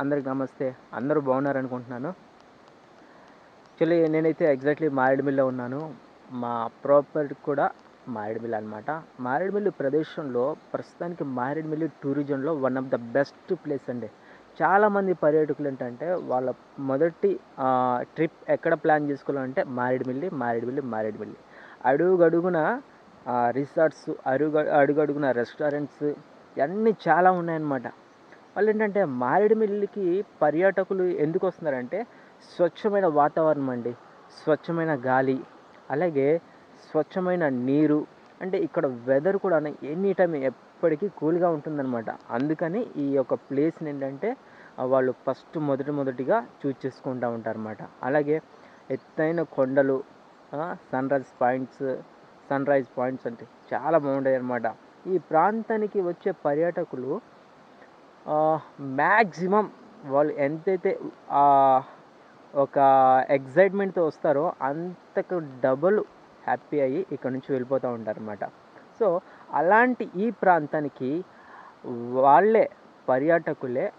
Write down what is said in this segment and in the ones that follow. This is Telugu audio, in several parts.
అందరికి నమస్తే. అందరూ బాగున్నారు అనుకుంటున్నాను యాక్చువల్లీ నేనైతే ఎగ్జాక్ట్లీ మారేడుమిల్లో ఉన్నాను. మా ప్రాపర్టీ కూడా మారేడుమిల్లి అనమాట మారేడుమిల్లి ప్రదేశంలో ప్రస్తుతానికి Maredumilli టూరిజంలో one of the best place అండి. చాలామంది పర్యాటకులు ఏంటంటే వాళ్ళ మొదటి ట్రిప్ ఎక్కడ ప్లాన్ చేసుకోవాలంటే మారేడుమిల్లి మారేడుమిల్లి మారేడుమిల్లి అడుగడుగున రిసార్ట్స్ అడుగు అడుగడుగున రెస్టారెంట్స్ ఇవన్నీ చాలా ఉన్నాయన్నమాట. వాళ్ళు ఏంటంటే మారేడుమిల్లికి పర్యాటకులు ఎందుకు వస్తున్నారంటే స్వచ్ఛమైన వాతావరణం అండి. స్వచ్ఛమైన గాలి అలాగే స్వచ్ఛమైన నీరు అంటే ఇక్కడ వెదర్ కూడా ఎనీ టైం ఎప్పటికీ కూల్గా ఉంటుందన్నమాట. అందుకని ఈ యొక్క ప్లేస్ని ఏంటంటే వాళ్ళు ఫస్ట్ మొదటి మొదటిగా చూజ్ చేసుకుంటూ ఉంటారన్నమాట. అలాగే ఎత్తైన కొండలు sun rise points sun rise points అంటే చాలా బాగుంటాయి అన్నమాట ఈ ప్రాంతానికి వచ్చే పర్యాటకులు మ్యాక్సిమం వాళ్ళు ఎంతైతే ఒక ఎగ్జైట్మెంట్తో వస్తారో అంతకు డబుల్ హ్యాపీ అయ్యి ఇక్కడ నుంచి వెళ్ళిపోతూ ఉంటారన్నమాట. సో అలాంటి ఈ ప్రాంతానికి వాళ్ళే పర్యాటకులే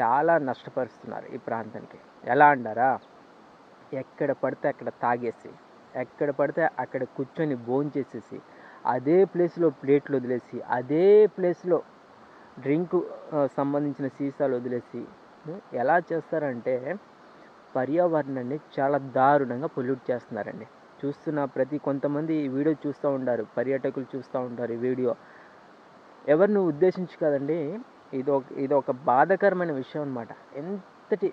చాలా నష్టపరుస్తున్నారు ఈ ప్రాంతానికి. ఎలా అంటారా? ఎక్కడ పడితే అక్కడ తాగేసి ఎక్కడ పడితే అక్కడ కూర్చొని భోంచేసేసి అదే ప్లేస్లో ప్లేట్లు వదిలేసి అదే ప్లేస్లో డ్రింక్ సంబంధించిన సీసాలు వదిలేసి ఎలా చేస్తారంటే పర్యావరణాన్ని చాలా దారుణంగా పొల్యూట్ చేస్తున్నారండి. చూస్తున్న ప్రతి కొంతమంది వీడియో చూస్తూ ఉంటారు పర్యాటకులు చూస్తూ ఉంటారు ఈ వీడియో. ఎవరిని ఉద్దేశించి కదండి ఇది ఒక ఇది ఒక బాధాకరమైన విషయం అనమాట ఎంతటి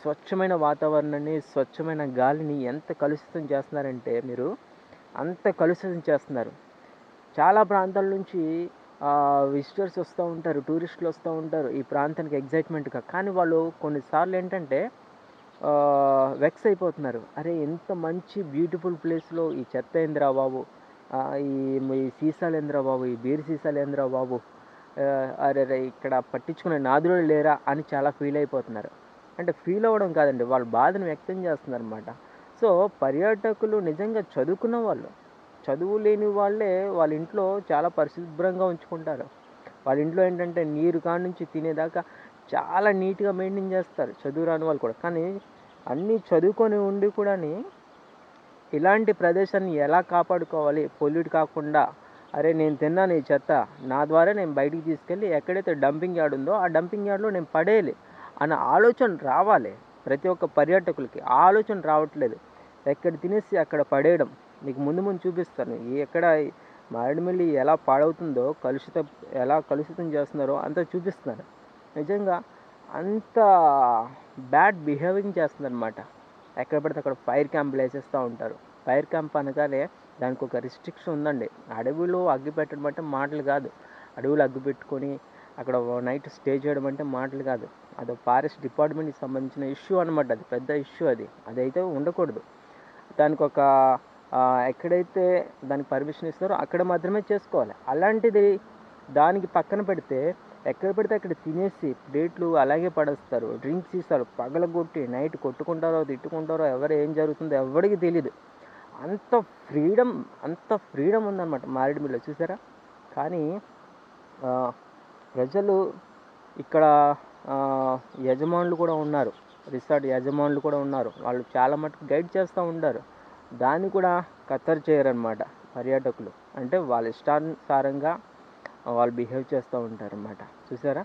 స్వచ్ఛమైన వాతావరణాన్ని స్వచ్ఛమైన గాలిని ఎంత కలుషితం చేస్తున్నారంటే మీరు అంత కలుషితం చేస్తున్నారు. చాలా ప్రాంతాల నుంచి విజిటర్స్ వస్తూ ఉంటారు టూరిస్టులు వస్తూ ఉంటారు ఈ ప్రాంతానికి ఎగ్జైట్మెంట్గా కానీ వాళ్ళు కొన్నిసార్లు ఏంటంటే వెక్స్ అయిపోతున్నారు. అరే ఎంత మంచి బ్యూటిఫుల్ ప్లేస్లో ఈ చెత్త ఏందిరా బాబు? ఈ ఈ సీసాలు ఏందిరా బాబు? ఈ బీర్ సీసాలు ఏందిరా బాబు? అరే రే ఇక్కడ పట్టించుకునే నాదులు లేరా అని చాలా ఫీల్ అయిపోతున్నారు. అంటే ఫీల్ అవ్వడం కాదండి వాళ్ళ బాధను వ్యక్తం చేస్తున్నారు అనమాట సో పర్యాటకులు నిజంగా చదువుకున్న వాళ్ళు చదువు లేని వాళ్ళే వాళ్ళ ఇంట్లో చాలా పరిశుభ్రంగా ఉంచుకుంటారు. వాళ్ళ ఇంట్లో ఏంటంటే నీరు కాడ నుంచి తినేదాకా చాలా నీట్గా మెయింటైన్ చేస్తారు. చదువు రాని వాళ్ళు కూడా. కానీ అన్నీ చదువుకొని ఉండి కూడాని ఇలాంటి ప్రదేశాన్ని ఎలా కాపాడుకోవాలి? పొల్యూట్ కాకుండా అరే నేను తిన్నాను ఈ చెత్త నా ద్వారా నేను బయటికి తీసుకెళ్ళి ఎక్కడైతే డంపింగ్ యార్డ్ ఉందో ఆ డంపింగ్ యార్డ్లో నేను పడేయాలి అన్న ఆలోచన రావాలి. ప్రతి ఒక్క పర్యాటకులకి ఆలోచన రావట్లేదు. ఎక్కడ తినేసి అక్కడ పడేయడం. మీకు ముందు ముందు చూపిస్తాను. ఈ ఎక్కడ మారేడుమిల్లి ఎలా పాడవుతుందో కలుషిత ఎలా కలుషితం చేస్తున్నారో అంతా చూపిస్తున్నాను. నిజంగా అంత బ్యాడ్ బిహేవింగ్ చేస్తుందన్నమాట. ఎక్కడ పడితే అక్కడ ఫైర్ క్యాంపులు వేసేస్తూ ఉంటారు. ఫైర్ క్యాంప్ అనగానే దానికి ఒక రిస్ట్రిక్షన్ ఉందండి. అడవిలో అగ్గి పెట్టడం అంటే మాటలు కాదు. అడవులు అగ్గి పెట్టుకొని అక్కడ నైట్ స్టే చేయడం అంటే మాటలు కాదు. అది ఫారెస్ట్ డిపార్ట్మెంట్కి సంబంధించిన ఇష్యూ అనమాట అది పెద్ద ఇష్యూ అది. అదైతే ఉండకూడదు. దానికి ఒక ఎక్కడైతే దానికి పర్మిషన్ ఇస్తారో అక్కడ మాత్రమే చేసుకోవాలి. అలాంటిది దానికి పక్కన పెడితే ఎక్కడ పెడితే అక్కడ తినేసి ప్లేట్లు అలాగే పడేస్తారు. డ్రింక్స్ ఇస్తారు. పగలగొట్టి నైట్ కొట్టుకుంటారో తిట్టుకుంటారో ఎవరు ఏం జరుగుతుందో ఎవరికి తెలియదు అంత ఫ్రీడమ్ అంత ఫ్రీడమ్ ఉందన్నమాట మారేడుమిల్లిలో చూసారా? కానీ ప్రజలు ఇక్కడ యజమానులు కూడా ఉన్నారు. రిసార్ట్ యజమానులు కూడా ఉన్నారు. వాళ్ళు చాలా మటుకు గైడ్ చేస్తూ ఉంటారు. దాన్ని కూడా ఖతర్ చేయరన్నమాట పర్యాటకులు. అంటే వాళ్ళ ఇష్టానుసారంగా వాళ్ళు బిహేవ్ చేస్తూ ఉంటారన్నమాట. చూసారా?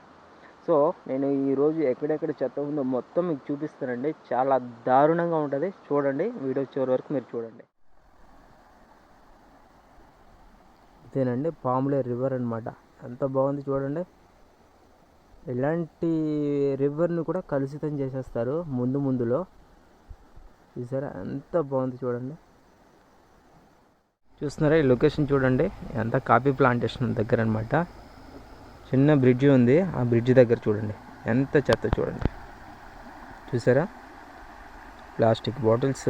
సో నేను ఈరోజు ఎక్కడెక్కడ చెత్త ఉందో మొత్తం మీకు చూపిస్తానండి. చాలా దారుణంగా ఉంటుంది. చూడండి వీడియో చివరి వరకు మీరు చూడండి. ఇదేనండి పాములే రివర్ అనమాట ఎంత బాగుంది చూడండి. ఇలాంటి రివర్ని కూడా కలుషితం చేసేస్తారు ముందు ముందులో. చూసారా? ఎంత బాగుంది చూడండి. చూస్తున్నారా ఈ లొకేషన్ చూడండి. ఎంత కాఫీ ప్లాంటేషన్ దగ్గర అనమాట చిన్న బ్రిడ్జ్ ఉంది. ఆ బ్రిడ్జ్ దగ్గర చూడండి. ఎంత చెత్త చూడండి. చూసారా? Plastic bottles.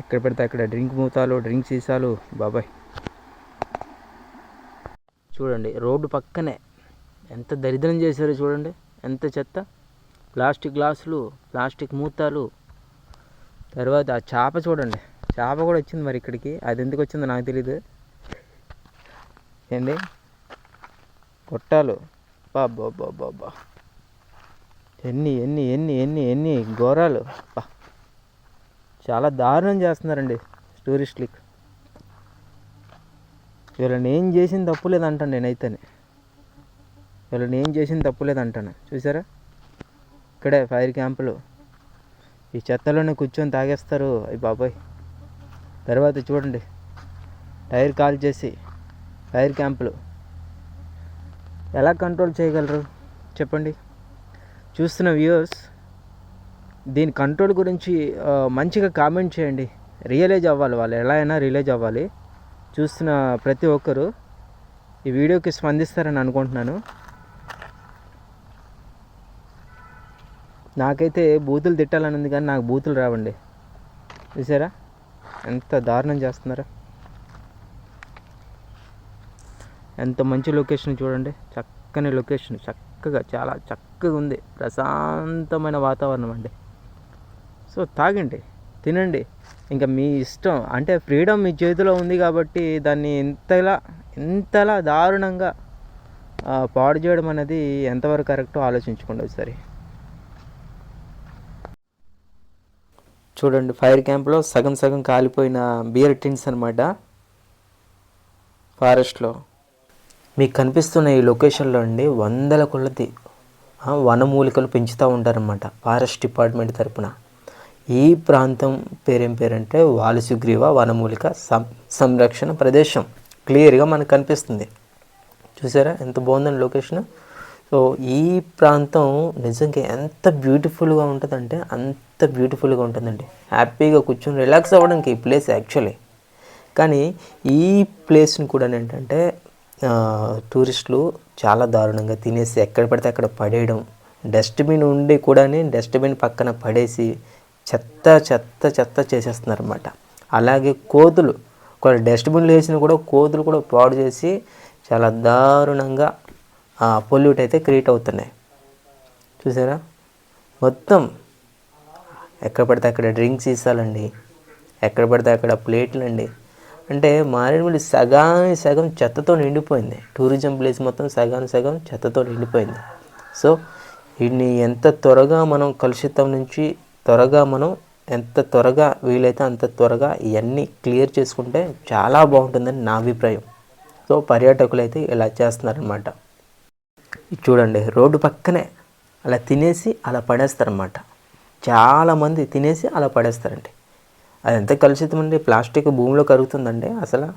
ఎక్కడ పెడితే అక్కడ డ్రింక్ మూతాలు డ్రింక్ సీసాలు. బాబాయ్. చూడండి రోడ్డు పక్కనే ఎంత దరిద్రం చేశారో చూడండి. ఎంత చెత్త. ప్లాస్టిక్ గ్లాసులు ప్లాస్టిక్ మూతాలు. తర్వాత ఆ చేప చూడండి. చేప కూడా వచ్చింది మరి ఇక్కడికి. అది ఎందుకు వచ్చిందో నాకు తెలీదు. ఏంది? కొట్టాలు బాబా బాబా ఎన్ని ఎన్ని ఎన్ని ఎన్ని ఎన్ని ఘోరాలు. చాలా దారుణం చేస్తున్నారండి టూరిస్టులకి. వీళ్ళని ఏం చేసింది తప్పు లేదంటాను నేనైతేనే. వీళ్ళని ఏం చేసింది తప్పు లేదంటాను చూసారా? ఇక్కడే ఫైర్ క్యాంపులు. ఈ చెత్తలోనే కూర్చొని తాగేస్తారు అయ్యి బాబాయ్. తర్వాత చూడండి. టైర్ కాల్ చేసి ఫైర్ క్యాంపులు. ఎలా కంట్రోల్ చేయగలరు? చెప్పండి. చూస్తున్న వ్యూవర్స్ దీని కంట్రోల్ గురించి మంచిగా కామెంట్ చేయండి. రియలైజ్ అవ్వాలి వాళ్ళు. ఎలా అయినా రియలైజ్ అవ్వాలి. చూస్తున్న ప్రతి ఒక్కరు ఈ వీడియోకి స్పందిస్తారని అనుకుంటున్నాను. నాకైతే బూతులు తిట్టాలని ఉంది కానీ నాకు బూతులు రావండి. చూసారా? ఎంత దారుణం చేస్తున్నారా? ఎంత మంచి లొకేషన్ చూడండి. చక్కని లొకేషన్ చక్కగా చాలా చక్కగా ఉంది. ప్రశాంతమైన వాతావరణం అండి. సో తాగండి తినండి. ఇంకా మీ ఇష్టం అంటే ఫ్రీడమ్ మీ చేతిలో ఉంది కాబట్టి దాన్ని ఇంతలా ఇంతలా దారుణంగా పాడు చేయడం అనేది ఎంతవరకు కరెక్టో ఆలోచించుకోండి ఒకసారి. చూడండి ఫైర్ క్యాంప్లో సగం సగం కాలిపోయిన బియర్ టిన్స్ అనమాట ఫారెస్ట్లో. మీకు కనిపిస్తున్న ఈ లొకేషన్లో అండి వందల కొలది వనమూలికలు పెంచుతూ ఉంటారన్నమాట ఫారెస్ట్ డిపార్ట్మెంట్ తరపున. ఈ ప్రాంతం పేరేం పేరంటే వాలుసుగ్రీవ వనమూలిక సం సంరక్షణ ప్రదేశం. క్లియర్గా మనకు కనిపిస్తుంది. చూసారా ఎంత బాగుందండి లొకేషన్? సో ఈ ప్రాంతం నిజంగా ఎంత బ్యూటిఫుల్గా ఉంటుందంటే అంత బ్యూటిఫుల్గా ఉంటుందండి. హ్యాపీగా కూర్చొని రిలాక్స్ అవ్వడానికి ఈ ప్లేస్ యాక్చువల్లీ. కానీ ఈ ప్లేస్ని కూడా ఏంటంటే టూరిస్టులు చాలా దారుణంగా తినేసి ఎక్కడ పడితే అక్కడ పడేయడం డస్ట్బిన్ ఉండి కూడా డస్ట్బిన్ పక్కన పడేసి చెత్త చెత్త చెత్త చేసేస్తున్నారు అనమాట అలాగే కోతులు కొన్ని డస్ట్బిన్లు వేసిన కూడా కోతులు కూడా పాడు చేసి చాలా దారుణంగా పొల్యూట్ అయితే క్రియేట్ అవుతున్నాయి. చూసారా? మొత్తం ఎక్కడ పడితే అక్కడ డ్రింక్స్ ఇస్తాలండి. ఎక్కడ పడితే అక్కడ ప్లేట్లు అండి. అంటే మారేడుమిల్లి సగాని సగం చెత్తతో నిండిపోయింది. టూరిజం ప్లేస్ మొత్తం సగాని సగం చెత్తతో నిండిపోయింది. సో వీటిని ఎంత త్వరగా మనం కలుషితం నుంచి త్వరగా మనం ఎంత త్వరగా వీలైతే అంత త్వరగా ఇవన్నీ క్లియర్ చేసుకుంటే చాలా బాగుంటుందని నా అభిప్రాయం. సో పర్యాటకులు అయితే ఇలా చేస్తున్నారనమాట చూడండి రోడ్డు పక్కనే అలా తినేసి అలా పడేస్తారనమాట చాలామంది తినేసి అలా పడేస్తారండి. అది ఎంత కలుషితం అండి ప్లాస్టిక్ భూమిలో కరుగుతుందండి అసలు.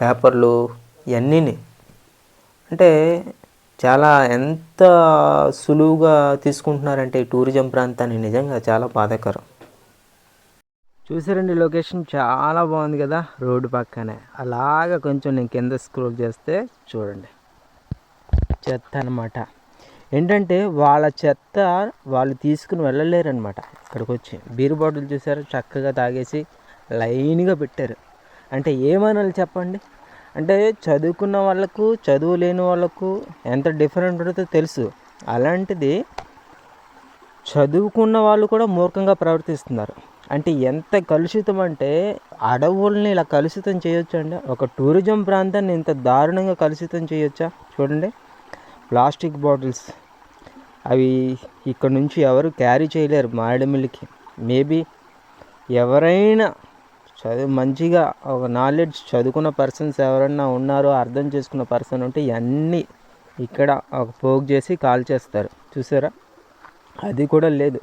పేపర్లు ఇవన్నీని అంటే చాలా ఎంత సులువుగా తీసుకుంటున్నారంటే టూరిజం ప్రాంతాన్ని నిజంగా చాలా బాధాకరం. చూసారండి లొకేషన్? చాలా బాగుంది కదా రోడ్డు పక్కనే. అలాగా కొంచెం నేను కింద స్క్రోల్ చేస్తే చూడండి. చెత్త అనమాట ఏంటంటే వాళ్ళ చెత్త వాళ్ళు తీసుకుని వెళ్ళలేరనమాట ఇక్కడికి వచ్చి బీర్ బాటిల్ చూసారు? చక్కగా తాగేసి లైన్గా పెట్టారు. అంటే ఏమనాలి చెప్పండి? అంటే చదువుకున్న వాళ్ళకు చదువు లేని వాళ్ళకు ఎంత డిఫరెంట్ ఉంటుందో తెలుసు. అలాంటిది చదువుకున్న వాళ్ళు కూడా మూర్ఖంగా ప్రవర్తిస్తున్నారు. అంటే ఎంత కలుషితం అంటే అడవుల్ని ఇలా కలుషితం చేయొచ్చు అండి ఒక టూరిజం ప్రాంతాన్ని ఇంత దారుణంగా కలుషితం చేయొచ్చా? చూడండి. Plastic bottles. అవి ఇక్కడ నుంచి ఎవరు క్యారీ చేయలేరు మారేడుమిల్లికి మేబీ ఎవరైనా చదువు మంచిగా ఒక నాలెడ్జ్ చదువుకున్న పర్సన్స్ ఎవరైనా ఉన్నారో అర్థం చేసుకున్న పర్సన్ ఉంటే ఇవన్నీ ఇక్కడ ఒక పోగు చేసి కాల్ చేస్తారు. చూసారా? అది కూడా లేదు.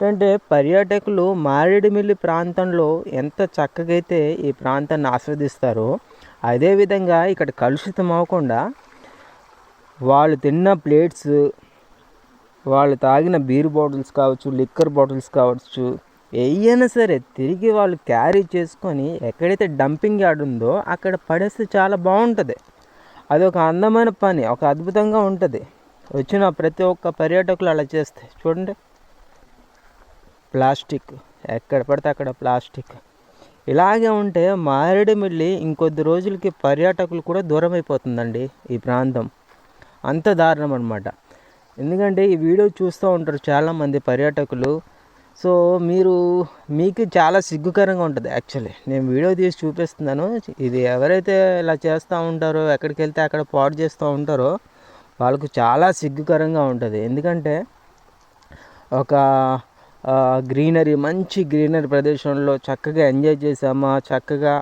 అంటే పర్యాటకులు మారేడుమిల్లి ప్రాంతంలో ఎంత చక్కగా అయితే ఈ ప్రాంతాన్ని ఆస్వాదిస్తారో అదేవిధంగా ఇక్కడ కలుషితం అవ్వకుండా వాళ్ళు తిన్న ప్లేట్స్ వాళ్ళు తాగిన బీర్ బాటిల్స్ కావచ్చు లిక్కర్ బాటిల్స్ కావచ్చు ఏయైనా సరే తిరిగి వాళ్ళు క్యారీ చేసుకొని ఎక్కడైతే డంపింగ్ యార్డ్ ఉందో అక్కడ పడేస్తే చాలా బాగుంటుంది. అది ఒక అందమైన పని ఒక అద్భుతంగా ఉంటుంది. వచ్చిన ప్రతి ఒక్క పర్యాటకులు అలా చేస్తే చూడండి. ప్లాస్టిక్ ఎక్కడ పడితే అక్కడ ప్లాస్టిక్. ఇలాగే ఉంటే మారేడుమిల్లి ఇంకొద్ది రోజులకి పర్యాటకులు కూడా దూరం అయిపోతుందండి ఈ ప్రాంతం. అంత దారుణం అనమాట ఎందుకంటే ఈ వీడియో చూస్తూ ఉంటారు చాలామంది పర్యాటకులు. సో మీరు మీకు చాలా సిగ్గుకరంగా ఉంటుంది యాక్చువల్లీ. నేను వీడియో తీసి చూపిస్తున్నాను. ఇది ఎవరైతే ఇలా చేస్తూ ఉంటారో ఎక్కడికి వెళ్తే అక్కడ పాడు చేస్తూ ఉంటారో వాళ్ళకు చాలా సిగ్గుకరంగా ఉంటుంది. ఎందుకంటే ఒక గ్రీనరీ మంచి గ్రీనరీ ప్రదేశంలో చక్కగా ఎంజాయ్ చేసామా చక్కగా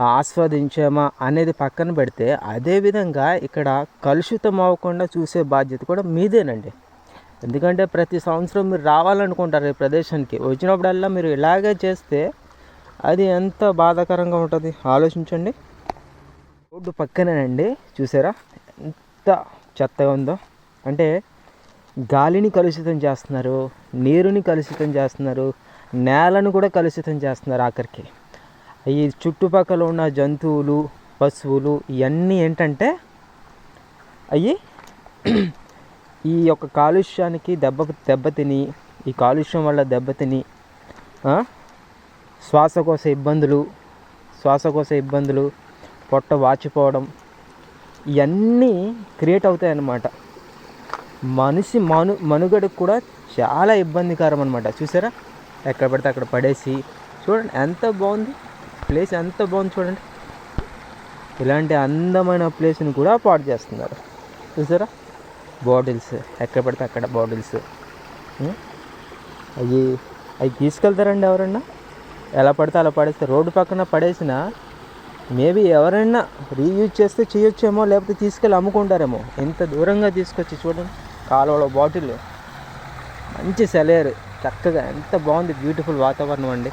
ఆస్వాదించామా అనేది పక్కన పెడితే అదేవిధంగా ఇక్కడ కలుషితం అవ్వకుండా చూసే బాధ్యత కూడా మీదేనండి. ఎందుకంటే ప్రతి సంవత్సరం మీరు రావాలనుకుంటారు ఈ ప్రదేశానికి. వచ్చినప్పుడల్లా మీరు ఇలాగే చేస్తే అది ఎంత బాధాకరంగా ఉంటుంది? ఆలోచించండి. రోడ్డు పక్కనేనండి. చూసారా? ఎంత చెత్తగా ఉందో. అంటే గాలిని కలుషితం చేస్తున్నారు నీరుని కలుషితం చేస్తున్నారు నేలను కూడా కలుషితం చేస్తున్నారు ఆఖరికి. ఈ చుట్టుపక్కల ఉన్న జంతువులు పశువులు ఇవన్నీ ఏంటంటే అవి ఈ యొక్క కాలుష్యానికి దెబ్బ దెబ్బతిని ఈ కాలుష్యం వల్ల దెబ్బతిని శ్వాసకోశ ఇబ్బందులు శ్వాసకోశ ఇబ్బందులు పొట్ట వాచిపోవడం ఇవన్నీ క్రియేట్ అవుతాయి అన్నమాట మనిషి మను మనుగడకు కూడా చాలా ఇబ్బందికరం అనమాట చూసారా? ఎక్కడ పడితే అక్కడ పడేసి చూడండి ఎంత బాగుంది. ప్లేస్ ఎంత బాగుంది చూడండి. ఇలాంటి అందమైన ప్లేస్ని కూడా పాడు చేస్తున్నారు. చూసారా? బాటిల్స్ ఎక్కడ పడితే అక్కడ బాటిల్స్ అవి అవి తీసుకెళ్తారండి ఎవరన్నా? ఎలా పడితే అలా పడేస్తే రోడ్డు పక్కన పడేసిన మేబీ ఎవరైనా రీయూజ్ చేస్తే చేయొచ్చేమో లేకపోతే తీసుకెళ్ళి అమ్ముకుంటారేమో. ఎంత దూరంగా తీసుకొచ్చి చూడండి. కాలువలో బాటిల్ మంచి సెలయర్ చక్కగా ఎంత బాగుంది బ్యూటిఫుల్ వాతావరణం అండి.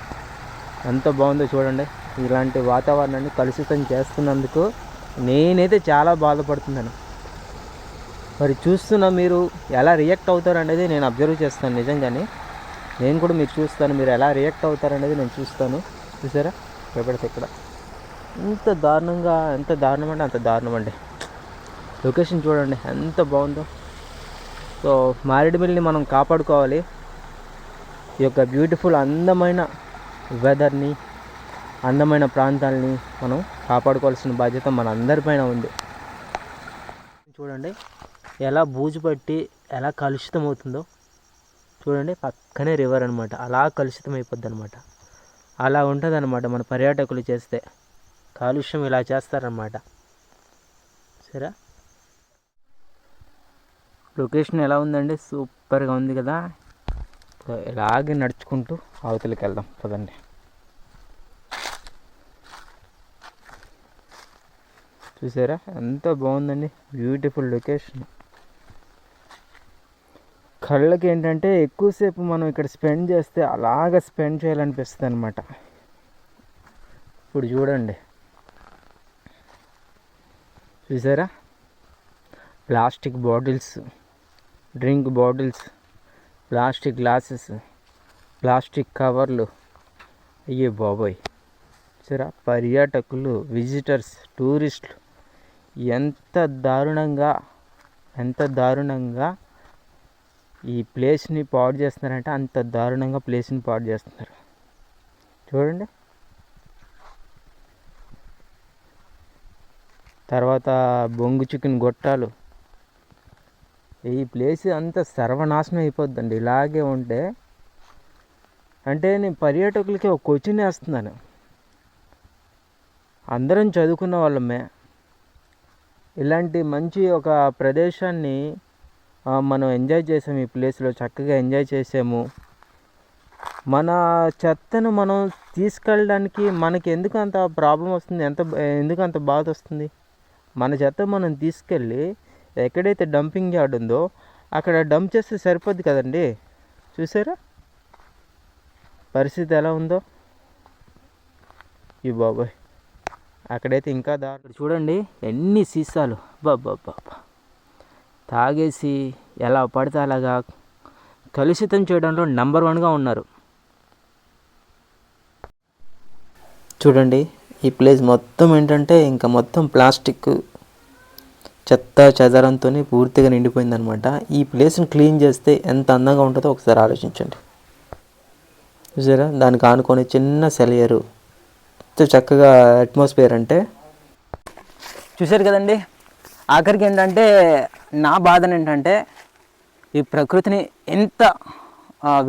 ఎంత బాగుందో చూడండి. ఇలాంటి వాతావరణాన్ని కలుషితం చేస్తున్నందుకు నేనైతే చాలా బాధపడుతున్నాను. మరి చూస్తున్న మీరు ఎలా రియాక్ట్ అవుతారు అనేది నేను అబ్జర్వ్ చేస్తాను నిజంగానే. నేను కూడా మీరు చూస్తాను మీరు ఎలా రియాక్ట్ అవుతారు అనేది నేను చూస్తాను. చూసారా? ఎక్కడితే ఇక్కడ ఎంత దారుణంగా ఎంత దారుణం అంటే అంత దారుణం అండి లొకేషన్ చూడండి ఎంత బాగుందో. సో మారేడుమిల్లిని మనం కాపాడుకోవాలి. ఈ యొక్క బ్యూటిఫుల్ అందమైన వెదర్ని అందమైన ప్రాంతాలని మనం కాపాడుకోవాల్సిన బాధ్యత మన అందరిపైన ఉంది. చూడండి ఎలా బూజు పట్టి ఎలా కలుషితం అవుతుందో చూడండి పక్కనే రివర్ అనమాట అలా కలుషితం అయిపోద్ది అనమాట అలా ఉంటుంది అనమాట మన పర్యాటకులు చేస్తే. కాలుష్యం ఇలా చేస్తారనమాట సరే? లొకేషన్ ఎలా ఉందండి? సూపర్గా ఉంది కదా. ఇలాగే నడుచుకుంటూ అవతలికి వెళ్దాం పదండి. చూసారా? ఎంత బాగుందండి. బ్యూటిఫుల్ లొకేషన్ కళ్ళకి ఏంటంటే ఎక్కువసేపు మనం ఇక్కడ స్పెండ్ చేస్తే అలాగ స్పెండ్ చేయాలనిపిస్తుంది అనమాట ఇప్పుడు చూడండి. చూసారా? Plastic bottles drink bottles plastic glasses plastic కవర్లు. అయ్యే బాబోయ్. చూసారా? పర్యాటకులు విజిటర్స్ టూరిస్టులు ఎంత దారుణంగా ఎంత దారుణంగా ఈ ప్లేస్ని పాడు చేస్తున్నారంటే అంత దారుణంగా ప్లేస్ని పాడు చేస్తున్నారు. చూడండి. తర్వాత బొంగు చికెన్ గొట్టాలు. ఈ ప్లేస్ అంత సర్వనాశనం అయిపోద్దండి. ఇలాగే ఉంటే అంటే నేను పర్యాటకులకి ఒక క్వశ్చన్ వేస్తున్నాను. అందరం చదువుకున్న వాళ్ళమే. ఇలాంటి మంచి ఒక ప్రదేశాన్ని మనం ఎంజాయ్ చేసాము ఈ ప్లేస్లో చక్కగా ఎంజాయ్ చేసాము. మన చెత్తను మనం తీసుకెళ్ళడానికి మనకి ఎందుకు అంత ప్రాబ్లం వస్తుంది? ఎంత ఎందుకు అంత బాధ వస్తుంది? మన చెత్త మనం తీసుకెళ్ళి ఎక్కడైతే డంపింగ్ యార్డ్ ఉందో అక్కడ డంప్ చేస్తే సరిపోద్ది కదండి? చూసారా? పరిస్థితి ఎలా ఉందో? ఈ బాబాయ్. అక్కడైతే ఇంకా దా చూడండి ఎన్ని సీసాలు. బాబా తాగేసి ఎలా పడితే అలాగా కలుషితం చేయడంలో నెంబర్ వన్గా ఉన్నారు. చూడండి ఈ ప్లేస్ మొత్తం ఏంటంటే ఇంకా మొత్తం ప్లాస్టిక్ చెత్త చెదరంతో పూర్తిగా నిండిపోయిందనమాట ఈ ప్లేస్ని క్లీన్ చేస్తే ఎంత అందంగా ఉంటుందో ఒకసారి ఆలోచించండి. చూసారా? దానికి ఆనుకొని చిన్న సెలయరు. ఎంత చక్కగా అట్మాస్ఫియర్ అంటే చూశారు కదండి? ఆఖరికి ఏంటంటే నా బాధ ఏంటంటే ఈ ప్రకృతిని ఎంత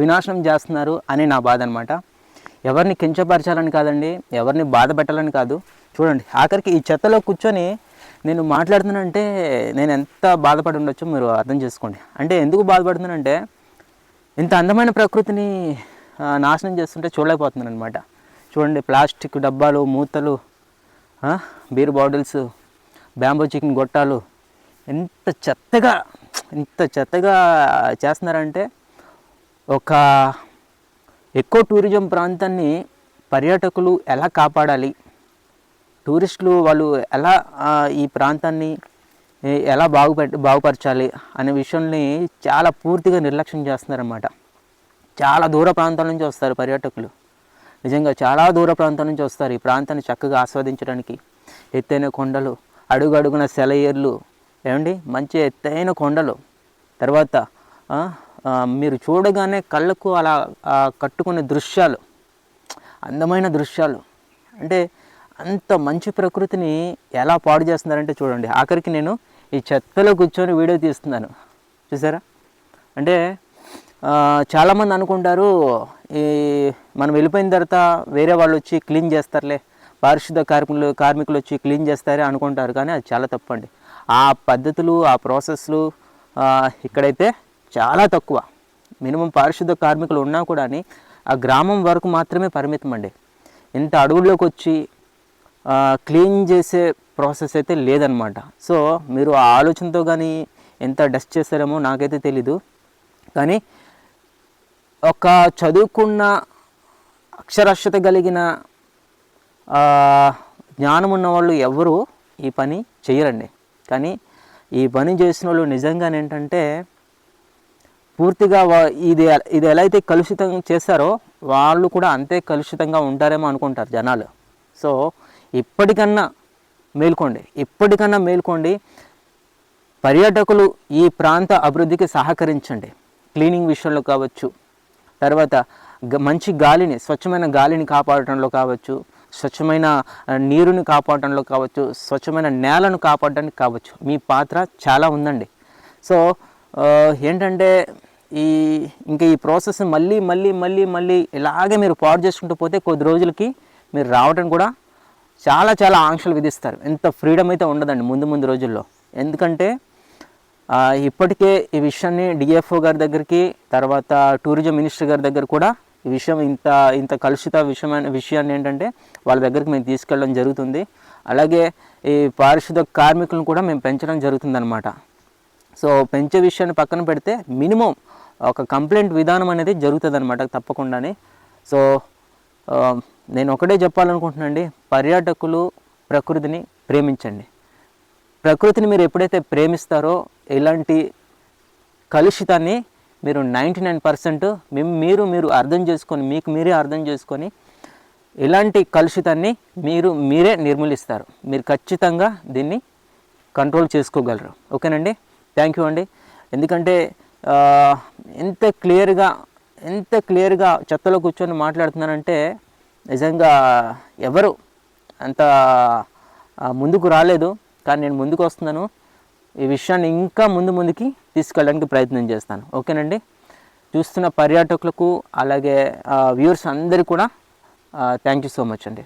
వినాశనం చేస్తున్నారు అని నా బాధ అనమాట ఎవరిని కించపరచాలని కాదండి ఎవరిని బాధ పెట్టాలని కాదు. చూడండి ఆఖరికి ఈ చెత్తలో కూర్చొని నేను మాట్లాడుతున్నానంటే నేను ఎంత బాధపడి ఉండొచ్చో మీరు అర్థం చేసుకోండి. అంటే ఎందుకు బాధపడుతున్నానంటే ఇంత అందమైన ప్రకృతిని నాశనం చేస్తుంటే చూడలేకపోతున్నాను అనమాట చూడండి ప్లాస్టిక్ డబ్బాలు మూతలు బీర్ బాటిల్స్ బ్యాంబో చికెన్ గొట్టాలు. ఎంత చెత్తగా ఎంత చెత్తగా చేస్తున్నారంటే ఒక ఎక్కువ టూరిజం ప్రాంతాన్ని పర్యాటకులు ఎలా కాపాడాలి? టూరిస్టులు వాళ్ళు ఎలా ఈ ప్రాంతాన్ని ఎలా బాగుపెట్ బాగుపరచాలి అనే విషయాన్ని చాలా పూర్తిగా నిర్లక్ష్యం చేస్తున్నారన్నమాట. చాలా దూర ప్రాంతాల నుంచి వస్తారు పర్యాటకులు. నిజంగా చాలా దూర ప్రాంతం నుంచి వస్తారు ఈ ప్రాంతాన్ని చక్కగా ఆస్వాదించడానికి. ఎత్తైన కొండలు అడుగడుగున సెలయేర్లు. ఏమండి? మంచి ఎత్తైన కొండలు. తర్వాత మీరు చూడగానే కళ్ళకు అలా కట్టుకునే దృశ్యాలు. అందమైన దృశ్యాలు. అంటే అంత మంచి ప్రకృతిని ఎలా పాడు చేస్తున్నారంటే చూడండి. ఆఖరికి నేను ఈ చెత్తలో కూర్చొని వీడియో తీస్తున్నాను. చూసారా? అంటే చాలామంది అనుకుంటారు ఈ మనం వెళ్ళిపోయిన తర్వాత వేరే వాళ్ళు వచ్చి క్లీన్ చేస్తారులే పారిశుద్ధ కార్మికులు కార్మికులు వచ్చి క్లీన్ చేస్తారే అనుకుంటారు కానీ అది చాలా తప్పండి. ఆ పద్ధతులు ఆ ప్రాసెస్లు ఇక్కడైతే చాలా తక్కువ. మినిమం పారిశుద్ధ కార్మికులు ఉన్నా కూడా ఆ గ్రామం వరకు మాత్రమే పరిమితం అండి. ఇంత అడవుల్లోకి వచ్చి క్లీన్ చేసే ప్రాసెస్ అయితే లేదనమాట సో మీరు ఆ ఆలోచనతో కానీ ఎంత డస్ట్ చేస్తారేమో నాకైతే తెలీదు. కానీ ఒక చదువుకున్న అక్షరాస్యత కలిగిన జ్ఞానం ఉన్న వాళ్ళు ఎవరు ఈ పని చేయరండి. కానీ ఈ పని చేసిన వాళ్ళు నిజంగా ఏంటంటే పూర్తిగా ఇది ఇది ఎలా అయితే కలుషితం చేస్తారో వాళ్ళు కూడా అంతే కలుషితంగా ఉంటారేమో అనుకుంటారు జనాలు. సో ఇప్పటికన్నా మేల్కోండి. ఇప్పటికన్నా మేల్కోండి. పర్యాటకులు ఈ ప్రాంత అభివృద్ధికి సహకరించండి. క్లీనింగ్ విషయంలో కావచ్చు తర్వాత గ- మంచి గాలిని స్వచ్ఛమైన గాలిని కాపాడటంలో కావచ్చు స్వచ్ఛమైన నీరుని కాపాడటంలో కావచ్చు స్వచ్ఛమైన నేలను కాపాడడానికి కావచ్చు మీ పాత్ర చాలా ఉందండి. సో ఏంటంటే ఈ ఇంకా ఈ ప్రాసెస్ మళ్ళీ మళ్ళీ మళ్ళీ మళ్ళీ ఇలాగే మీరు పాడు చేసుకుంటూ పోతే కొద్ది రోజులకి మీరు రావడం కూడా చాలా చాలా ఆంక్షలు విధిస్తారు. ఎంత ఫ్రీడమ్ అయితే ఉండదండి ముందు ముందు రోజుల్లో. ఎందుకంటే ఇప్పటికే ఈ విషయాన్ని డిఎఫ్ఓ గారి దగ్గరికి తర్వాత టూరిజం మినిస్టర్ గారి దగ్గర కూడా ఈ విషయం ఇంత ఇంత కలుషిత విషయమైన విషయాన్ని ఏంటంటే వాళ్ళ దగ్గరికి మేము తీసుకెళ్ళడం జరుగుతుంది. అలాగే ఈ పారిశుద్ధ కార్మికులను కూడా మేము పెంచడం జరుగుతుందన్నమాట. సో పెంచే విషయాన్ని పక్కన పెడితే మినిమం ఒక కంప్లైంట్ విధానం అనేది జరుగుతుంది అనమాట తప్పకుండానే. సో నేను ఒకటే చెప్పాలనుకుంటున్నానండి పర్యాటకులు ప్రకృతిని ప్రేమించండి. ప్రకృతిని మీరు ఎప్పుడైతే ప్రేమిస్తారో ఇలాంటి కలుషితాన్ని మీరు నైంటీ నైన్ పర్సెంట్ మీరు మీరు అర్థం చేసుకొని మీకు మీరే అర్థం చేసుకొని ఇలాంటి కలుషితాన్ని మీరు మీరే నిర్మూలిస్తారు. మీరు ఖచ్చితంగా దీన్ని కంట్రోల్ చేసుకోగలరు. ఓకేనండి? థ్యాంక్ యూ అండి. ఎందుకంటే ఎంత క్లియర్గా ఎంత క్లియర్గా చెత్తలో కూర్చొని మాట్లాడుతున్నానంటే నిజంగా ఎవరు అంత ముందుకు రాలేదు. కానీ నేను ముందుకు వస్తున్నాను. ఈ విషయాన్ని ఇంకా ముందు ముందుకి తీసుకెళ్ళడానికి ప్రయత్నం చేస్తాను. ఓకేనండి? చూస్తున్న పర్యాటకులకు అలాగే వ్యూవర్స్ అందరికీ కూడా థ్యాంక్ యూ సో మచ్ అండి.